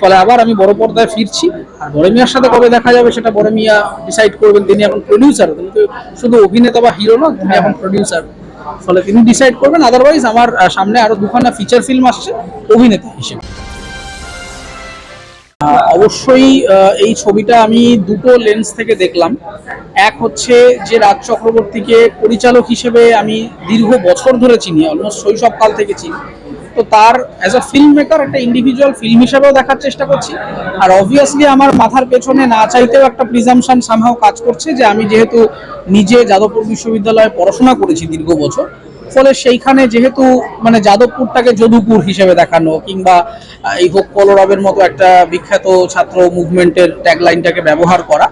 ফলে আবার আমি বড় পর্দায় ফিরছি। আর বড় মিয়ার সাথে কবে দেখা যাবে সেটা বড় মিয়া ডিসাইড করবেন। তিনি এখন প্রডিউসার তিনি তো শুধু অভিনেতা বা হিরো না তিনি এখন প্রডিউসার ফলে তিনি ডিসাইড করবেন। আদারওয়াইজ আমার সামনে আরও দুখানা ফিচার ফিল্ম আসছে অভিনেতা হিসেবে। অবশ্যই এই ছবিটা আমি দুটো লেন্স থেকে দেখলাম। এক হচ্ছে যে রাজ চক্রবর্তীকে পরিচালক হিসেবে আমি দীর্ঘ বছর ধরে চিনি অলমোস্ট শৈশবকাল থেকে চিনি। তো তার অ্যাজ আ ফিল্ম মেকার একটা ইন্ডিভিজুয়াল ফিল্ম হিসেবেও দেখার চেষ্টা করছি। আর অবভিয়াসলি আমার মাথার পেছনে না চাইতেও একটা প্রিজামশন সামহাও কাজ করছে যে আমি যেহেতু নিজে যাদবপুর বিশ্ববিদ্যালয়ে পড়াশোনা করেছি দীর্ঘ বছর, ফলে সেইখানে যেহেতু মানে যাদবপুরটাকে যদুপুর হিসেবে দেখানো, কিংবা এই হোক কলরবের মতো একটা বিখ্যাত ছাত্র মুভমেন্টের ট্যাগলাইনটাকে ব্যবহার করা,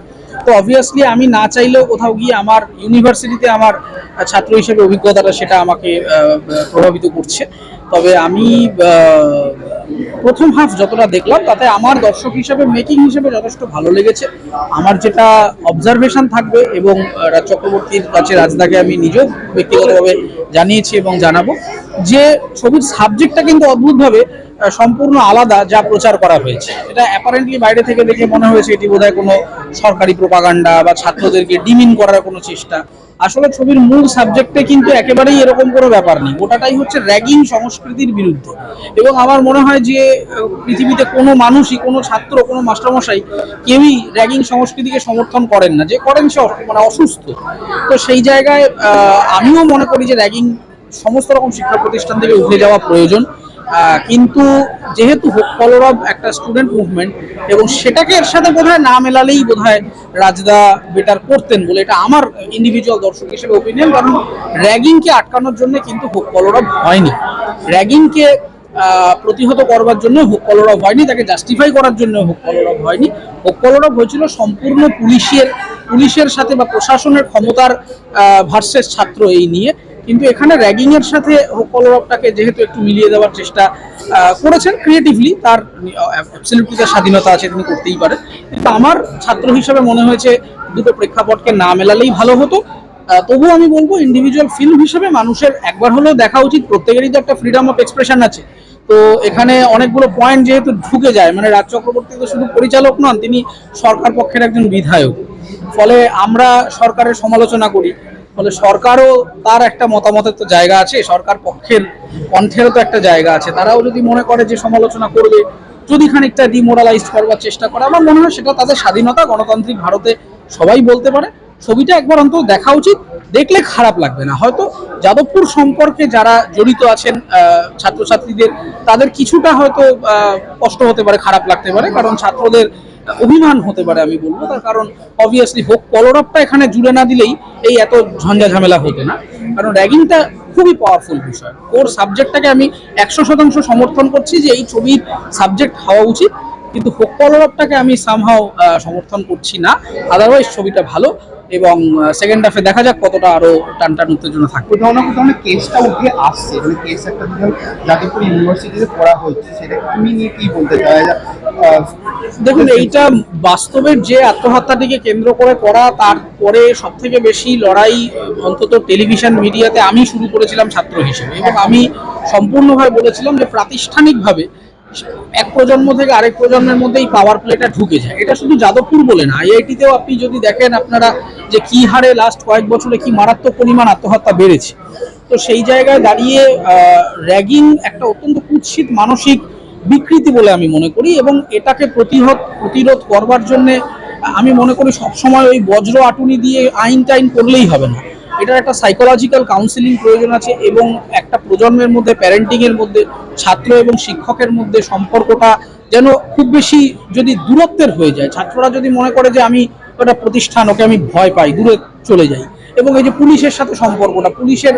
তো অবভিয়াসলি আমি না চাইলেও কোথাও গিয়ে আমার ইউনিভার্সিটিতে আমার ছাত্র হিসেবে অভিজ্ঞতাটা সেটা আমাকে প্রভাবিত করছে। তবে আমি প্রথম হাফ যতটা দেখলাম, তাতে আমার দর্শক হিসেবে মেকিং হিসেবে যথেষ্ট ভালো লেগেছে। আমার যেটা অবজারভেশন থাকবে এবং রাজ চক্রবর্তীর কাছে রাজদাকে আমি নিজেও ব্যক্তিগতভাবে জানিয়েছি এবং জানাব যে ছবির সাবজেক্টটা কিন্তু অদ্ভুতভাবে সম্পূর্ণ আলাদা যা প্রচার করা হয়েছে। এটা অ্যাপারেন্টলি বাইরে থেকে দেখে মনে হয়েছে এটি বোধহয় কোনো সরকারি প্রপাগান্ডা বা ছাত্রদেরকে ডিমিন করার কোনো চেষ্টা। আসলে ছবির মূল সাবজেক্টে কিন্তু একেবারেই এরকম কোনো ব্যাপার নেই। গোটাটাই হচ্ছে র্যাগিং সংস্কৃতির বিরুদ্ধে। এবং আমার মনে হয় যে পৃথিবীতে কোনো মানুষই, কোনো ছাত্র, কোনো মাস্টারমশাই কেউই র্যাগিং সংস্কৃতিকে সমর্থন করেন না। যে করেন সে মানে অসুস্থ। তো সেই জায়গায় আমিও মনে করি যে র্যাগিং সমস্ত রকম শিক্ষা প্রতিষ্ঠান থেকে উঠে যাওয়া প্রয়োজন। কিন্তু যেহেতু কলরব একটা স্টুডেন্ট মুভমেন্ট এবং সেটাকে এর সাথে বোধহয় না মেলালেই বোধহয় রাজদা বেটার করতেন বলে এটা আমার ইন্ডিভিজুয়াল দর্শক হিসেবে ওপিনিয়ন কারণ র্যাগিংকে আটকানোর জন্য কিন্তু হোক কলরব হয়নি। র্যাগিংকে প্রতিহত করবার জন্য হোক কলরব হয়নি, তাকে জাস্টিফাই করার জন্য হোক কলরব হয়নি। হোক কলরব হয়েছিল সম্পূর্ণ পুলিশের পুলিশের সাথে বা প্রশাসনের ক্ষমতার ভার্সেস ছাত্র এই নিয়ে। কিন্তু এখানে র্যাগিং এর সাথে কলরবটাকে যেহেতু একটু মিলিয়ে দেওয়ার চেষ্টা করেছেন ক্রিয়েটিভলি তার অ্যাবসলিউটলি তার স্বাধীনতা আছে তিনি করতেই পারেন। কিন্তু আমার ছাত্র হিসেবে মনে হয়েছে দুটো প্রেক্ষাপটকে না মেলালেই ভালো হতো। তবুও আমি বলব ইন্ডিভিজুয়াল ফিল্ম হিসেবে মানুষের একবার হলেও দেখা উচিত, প্রত্যেকেরই তো একটা ফ্রিডম অফ এক্সপ্রেশন আছে। তো এখানে অনেকগুলো পয়েন্ট যেহেতু ঢুকে যায় মানে রাজ চক্রবর্তী তো শুধু পরিচালক নন, তিনি সরকার পক্ষের একজন বিধায়ক। ফলে আমরা সরকারের সমালোচনা করি ফলে সরকারও তার একটা মতামতের তো জায়গা আছে, সরকার পক্ষের কণ্ঠেরও তো একটা জায়গা আছে। তারাও যদি মনে করে যে সমালোচনা করবে যদি খানিকটা ডিমোরালাইজ করবার চেষ্টা করে, আমার মনে হয় সেটা তাদের স্বাধীনতা, গণতান্ত্রিক ভারতে সবাই বলতে পারে। ছবিটা একবার অন্তত দেখা উচিত, দেখলে খারাপ লাগবে না। হয়তো যাদবপুর সম্পর্কে যারা জড়িত আছেন ছাত্রছাত্রীদের, তাদের কিছুটা হয়তো কষ্ট হতে পারে, খারাপ লাগতে পারে। কারণ ছাত্রদের অভিমান হতে পারে, আমি বলব তার কারণ অবভিয়াসলি হোক কলরবটা এখানে জুড়ে না দিলেই এই এত ঝঞ্ঝা ঝামেলা হতো না। কারণ র্যাগিংটা খুবই পাওয়ারফুল বিষয়। ওর সাবজেক্টটাকে আমি একশো শতাংশ সমর্থন করছি যে এই ছবির সাবজেক্ট হওয়া উচিত, কিন্তু হোক কলরবটাকে আমি সামহাও সমর্থন করছি না। আদারওয়াইজ ছবিটা ভালো এবং সেকেন্ড হাফে দেখা যাক কতটা আরও টান টান উত্তেজনা থাকবে। কোথাও না কোথাও কেসটা উঠে আসছে। মানে কেস একটা যাদবপুর ইউনিভার্সিটিতে পড়া হচ্ছে সেটা তুমি নিয়ে কি বলতে চাই দেখুন, এইটা বাস্তবের যে আত্মহত্যাটিকে কেন্দ্র করে করা তারপরে সব থেকে বেশি লড়াই অন্তত টেলিভিশন মিডিয়াতে আমি শুরু করেছিলাম ছাত্র হিসেবে। এবং আমি সম্পূর্ণভাবে বলেছিলাম যে প্রাতিষ্ঠানিকভাবে এক প্রজন্ম থেকে আরেক প্রজন্মের মধ্যে এই পাওয়ার প্লেটা ঢুকে যায়। এটা শুধু যাদবপুর বলে না, আইআইটিতেও আপনি যদি দেখেন আপনারা যে কি হারে লাস্ট কয়েক বছরে কি মারাত্মক পরিমাণ আত্মহত্যা বেড়েছে। তো সেই জায়গায় দাঁড়িয়ে র্যাগিং একটা অত্যন্ত কুৎসিত মানসিক বিকৃতি বলে আমি মনে করি এবং এটাকে প্রতিহত, প্রতিরোধ করবার জন্যে আমি মনে করি সবসময় ওই বজ্র আটুনি দিয়ে আইন টাইন করলেই হবে না। এটার একটা সাইকোলজিক্যাল কাউন্সিলিং প্রয়োজন আছে এবং একটা প্রজন্মের মধ্যে প্যারেন্টিংয়ের মধ্যে, ছাত্র এবং শিক্ষকের মধ্যে সম্পর্কটা যেন খুব বেশি যদি দূরত্বের হয়ে যায়। ছাত্ররা যদি মনে করে যে আমি ওটা প্রতিষ্ঠান, ওকে আমি ভয় পাই, দূরে চলে যাই। এবং এই যে পুলিশের সাথে সম্পর্কটা, পুলিশের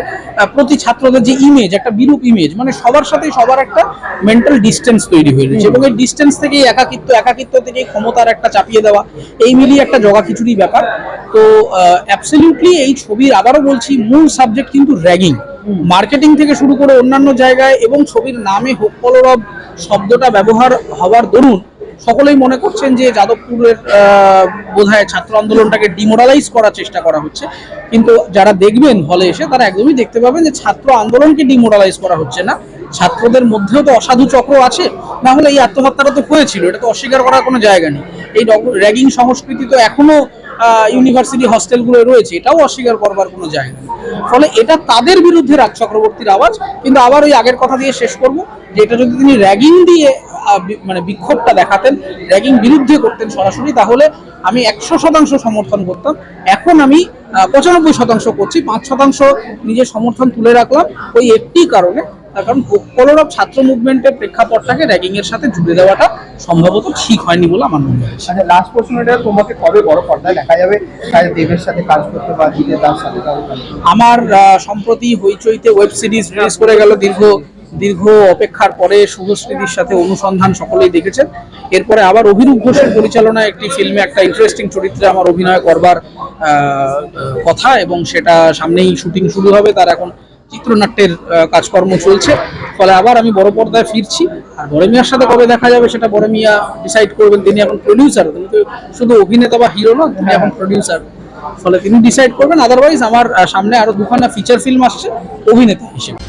প্রতি ছাত্রদের যে ইমেজ একটা বিরূপ ইমেজ মানে সবার সাথে সবার একটা মেন্টাল ডিস্টেন্স তৈরি হয়ে রয়েছে এবং এই ডিস্টেন্স থেকেই একাকিত্ব একাকিত্ব থেকেই ক্ষমতার একটা চাপিয়ে দেওয়া, এই মিলিয়ে একটা জগা খিচুড়ি ব্যাপার। তো অ্যাবসলিউটলি এই ছবির, আবারও বলছি, মূল সাবজেক্ট কিন্তু র্যাগিং মার্কেটিং থেকে শুরু করে অন্যান্য জায়গায় এবং ছবির নামে হোক, কলরব শব্দটা ব্যবহার হওয়ার দরুন সকলেই মনে করছেন যে যাদবপুরের বোধহয় ছাত্র আন্দোলনটাকে ডিমোরালাইজ করার চেষ্টা করা হচ্ছে। কিন্তু যারা দেখবেন হলে এসে, তারা একদমই দেখতে পাবেন যে ছাত্র আন্দোলনকে ডিমোরালাইজ করা হচ্ছে না। ছাত্রদের মধ্যেও তো অসাধু চক্র আছে। না হলে এই আত্মহত্যাটা তো হয়েছিল, এটা তো অস্বীকার করার কোনো জায়গা নেই। এই র্যাগিং সংস্কৃতি তো এখনও ইউনিভার্সিটি হস্টেলগুলো রয়েছে, এটাও অস্বীকার করবার কোনো জায়গা নেই। ফলে এটা তাদের বিরুদ্ধে রাজ চক্রবর্তীর আওয়াজ। কিন্তু আবার ওই আগের কথা দিয়ে শেষ করব, যে এটা যদি তিনি র্যাগিং দিয়ে মানে বিক্ষোভটা দেখাতেন র্যাগিং বিরুদ্ধে করতেন সরাসরি তাহলে আমি একশো শতাংশ সমর্থন করতাম। এখন আমি পঁচানব্বই শতাংশ করছি পাঁচ শতাংশ নিজের সমর্থন তুলে রাখলাম ওই একটি কারণে। তার কারণ কলরব ছাত্র মুভমেন্টের প্রেক্ষাপটটাকে র্যাগিং এর সাথে জুড়ে দেওয়াটা সম্ভবত ঠিক হয়নি বলে আমার মনে হয়েছে আচ্ছা লাস্ট প্রশ্নটা তোমাকে কবে বড় পর্দায় দেখা যাবে? তাই দেবের সাথে কাজ করতে বা দিদের তার সাথে? আমার সম্প্রতি হইচইতে ওয়েব সিরিজ রিলিজ করে গেল দীর্ঘ দীর্ঘ অপেক্ষার পরে শুভশ্রীদির সাথে অনুসন্ধান সকলেই দেখেছেন। এরপরে আবার অভিরূপ ঘোষের পরিচালনায় একটি ফিল্মে একটা ইন্টারেস্টিং চরিত্রে আমার অভিনয় করবার কথা এবং সেটা সামনেই শুটিং শুরু হবে, তার এখন চিত্রনাট্যের কাজকর্ম চলছে। ফলে আবার আমি বড় পর্দায় ফিরছি। আর বড় মিয়ার সাথে কবে দেখা যাবে সেটা বড় মিয়া ডিসাইড করবেন। তিনি এখন প্রডিউসার তিনি তো শুধু অভিনেতা বা হিরো না তিনি এখন প্রডিউসার ফলে তিনি ডিসাইড করবেন। আদারওয়াইজ আমার সামনে আরও দুখানা ফিচার ফিল্ম আসছে, অভিনেতা হিসেবে।